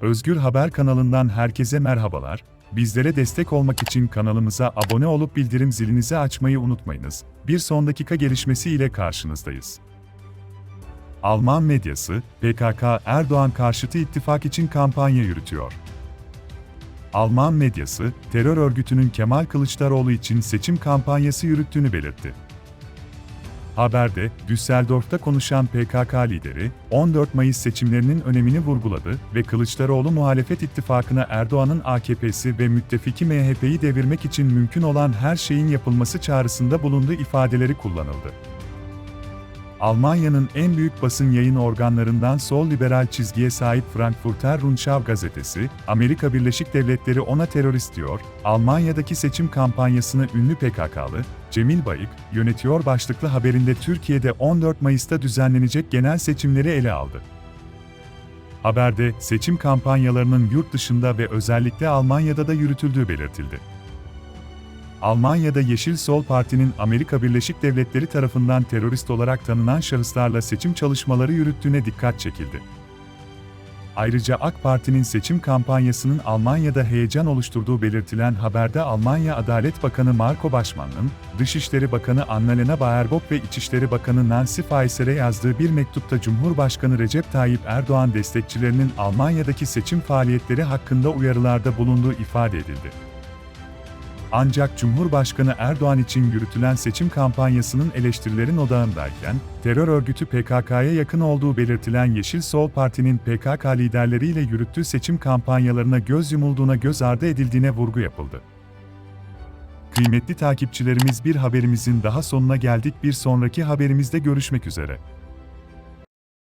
Özgür Haber kanalından herkese merhabalar. Bizlere destek olmak için kanalımıza abone olup bildirim zilinizi açmayı unutmayınız. Bir son dakika gelişmesi ile karşınızdayız. Alman medyası, PKK Erdoğan karşıtı ittifak için kampanya yürütüyor. Alman medyası, terör örgütünün Kemal Kılıçdaroğlu için seçim kampanyası yürüttüğünü belirtti. Haberde, Düsseldorf'ta konuşan PKK lideri, 14 Mayıs seçimlerinin önemini vurguladı ve Kılıçdaroğlu muhalefet ittifakına Erdoğan'ın AKP'si ve müttefiki MHP'yi devirmek için mümkün olan her şeyin yapılması çağrısında bulunduğu ifadeleri kullanıldı. Almanya'nın en büyük basın yayın organlarından sol liberal çizgiye sahip Frankfurter Rundschau gazetesi, Amerika Birleşik Devletleri ona terörist diyor, Almanya'daki seçim kampanyasını ünlü PKK'lı, Cemil Bayık, yönetiyor başlıklı haberinde Türkiye'de 14 Mayıs'ta düzenlenecek genel seçimleri ele aldı. Haberde, seçim kampanyalarının yurt dışında ve özellikle Almanya'da da yürütüldüğü belirtildi. Almanya'da Yeşil Sol Parti'nin Amerika Birleşik Devletleri tarafından terörist olarak tanınan şahıslarla seçim çalışmaları yürüttüğüne dikkat çekildi. Ayrıca AK Parti'nin seçim kampanyasının Almanya'da heyecan oluşturduğu belirtilen haberde Almanya Adalet Bakanı Marco Başman'ın, Dışişleri Bakanı Annalena Baerbock ve İçişleri Bakanı Nancy Faeser'e yazdığı bir mektupta Cumhurbaşkanı Recep Tayyip Erdoğan destekçilerinin Almanya'daki seçim faaliyetleri hakkında uyarılarda bulunduğu ifade edildi. Ancak Cumhurbaşkanı Erdoğan için yürütülen seçim kampanyasının eleştirilerin odağındayken, terör örgütü PKK'ya yakın olduğu belirtilen Yeşil Sol Parti'nin PKK liderleriyle yürüttüğü seçim kampanyalarına göz yumulduğuna göz ardı edildiğine vurgu yapıldı. Kıymetli takipçilerimiz bir haberimizin daha sonuna geldik bir sonraki haberimizde görüşmek üzere.